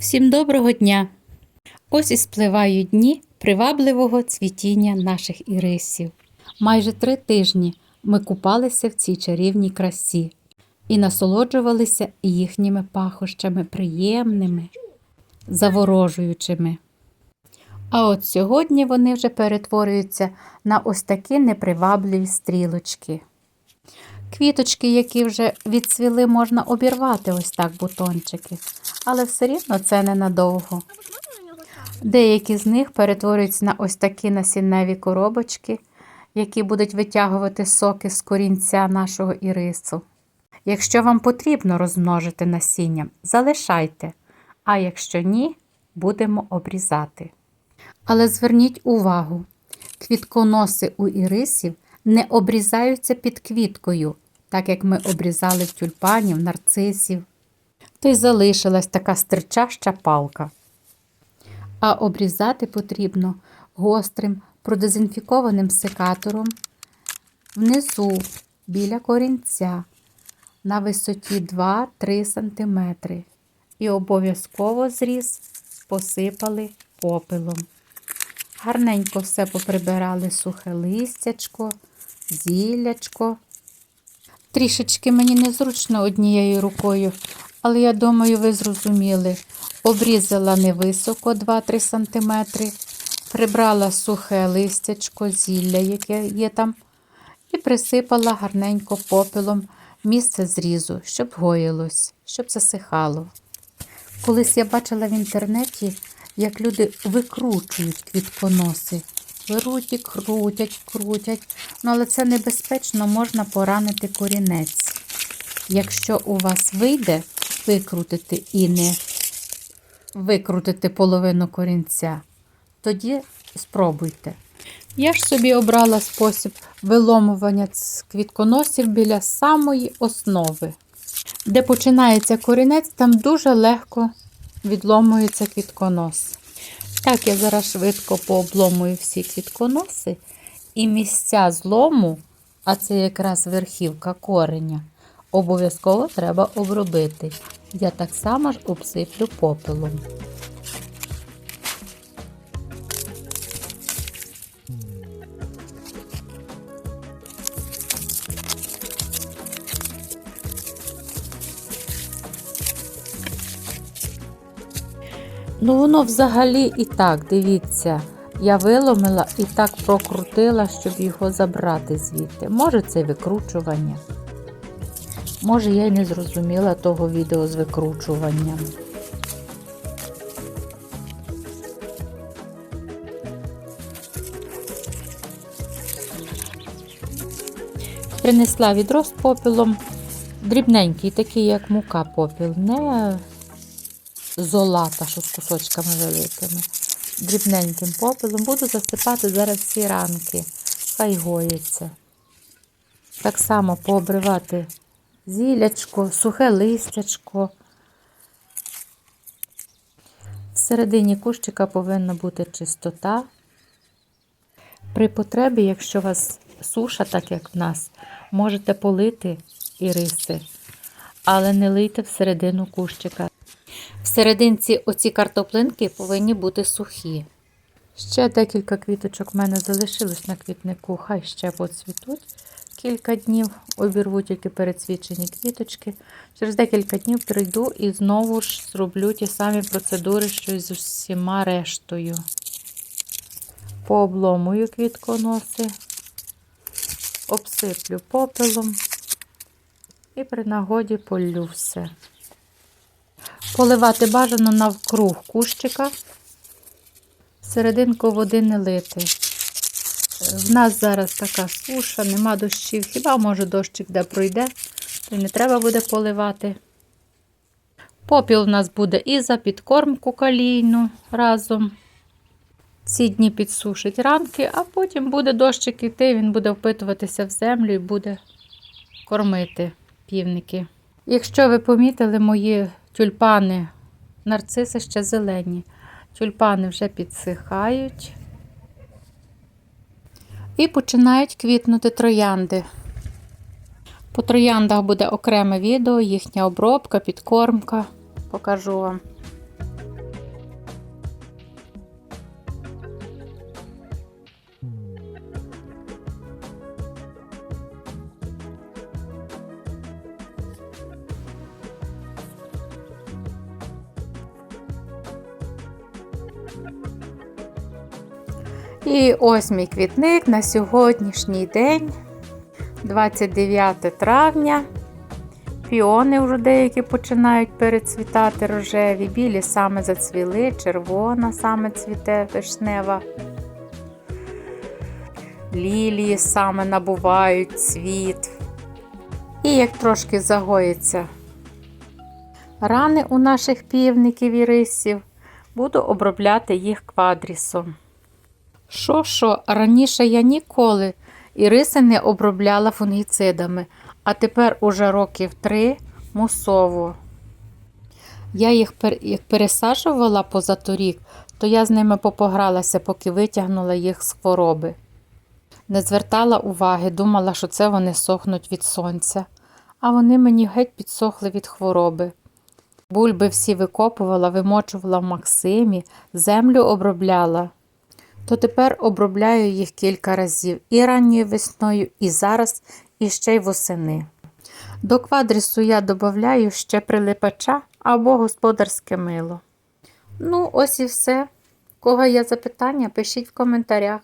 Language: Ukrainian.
Всім доброго дня! Ось і спливають дні привабливого цвітіння наших ірисів. Майже три тижні ми купалися в цій чарівній красі і насолоджувалися їхніми пахощами приємними, заворожуючими. А от сьогодні вони вже перетворюються на ось такі непривабливі стрілочки. Квіточки, які вже відцвіли, можна обірвати ось так бутончики, але все рівно це ненадовго. Деякі з них перетворюються на ось такі насінневі коробочки, які будуть витягувати соки з корінця нашого ірису. Якщо вам потрібно розмножити насіння, залишайте, а якщо ні, будемо обрізати. Але зверніть увагу, квітконоси у ірисів не обрізаються під квіткою, так як ми обрізали тюльпанів, нарцисів. То й залишилась така стричаща палка. А обрізати потрібно гострим продезінфікованим секатором внизу біля корінця на висоті 2-3 см. І обов'язково зріз посипали попелом. Гарненько все поприбирали сухе листячко, зіллячко. Трішечки мені незручно однією рукою, але я думаю, ви зрозуміли. Обрізала невисоко 2-3 см, прибрала сухе листячко, зілля, яке є там, і присипала гарненько попелом місце зрізу, щоб гоїлось, щоб засихало. Колись я бачила в інтернеті, як люди викручують квітконоси. Беруть і крутять, крутять. Ну, але це небезпечно, можна поранити корінець. Якщо у вас вийде викрутити і не викрутити половину корінця, тоді спробуйте. Я ж собі обрала спосіб виломування квітконосів біля самої основи. Де починається корінець, там дуже легко відломується квітконос. Так, я зараз швидко пообломую всі квітконоси і місця злому, а це якраз верхівка кореня, обов'язково треба обробити. Я так само ж обсиплю попелом. Ну, воно взагалі і так, дивіться, я виломила і так прокрутила, щоб його забрати звідти. Може, це викручування. Може, я й не зрозуміла того відео з викручуванням. Принесла відро з попілом, дрібненький, такий, як мука попіл, не золата, що з кусочками великими. Дрібненьким попелом буду засипати зараз всі ранки. Хай гоїться. Так само пообривати зілячко, сухе листячко. Всередині кущика повинна бути чистота. При потребі, якщо у вас суша, так як в нас, можете полити іриси, але не лийте всередину кущика. Всерединці оці картоплинки повинні бути сухі. Ще декілька квіточок в мене залишилось на квітнику, хай ще поцвітуть кілька днів, обірву тільки перецвічені квіточки. Через декілька днів прийду і знову ж зроблю ті самі процедури, що й з усіма рештою. Пообломую квітконоси, обсиплю попелом і при нагоді полю все. Поливати бажано навкруг кущика, серединку води не лити. В нас зараз така суша, нема дощів, хіба може дощик де пройде, то не треба буде поливати. Попіл у нас буде і за підкормку калійну разом. Ці дні підсушить ранки, а потім буде дощик іти, він буде впитуватися в землю і буде кормити півники. Якщо ви помітили мої тюльпани, нарциси ще зелені. Тюльпани вже підсихають. І починають квітнути троянди. По трояндах буде окреме відео, їхня обробка, підкормка. Покажу вам. І ось мій квітник на сьогоднішній день, 29 травня. Піони вже деякі починають перецвітати рожеві, білі саме зацвіли, червона саме цвіте вишнева. Лілії саме набувають цвіт. І як трошки загоїться рани у наших півників і рисів, буду обробляти їх квадрісом. Що, що, раніше я ніколи іриси не обробляла фунгіцидами, а тепер уже років три мусово. Я їх пересаджувала позаторік, то я з ними попогралася, поки витягнула їх з хвороби. Не звертала уваги, думала, що це вони сохнуть від сонця, а вони мені геть підсохли від хвороби. Бульби всі викопувала, вимочувала в Максимі, землю обробляла. То тепер обробляю їх кілька разів і ранньою весною, і зараз, і ще й восени. До квадрісу я додаю ще прилипача або господарське мило. Ну, ось і все. Кого є запитання, пишіть в коментарях.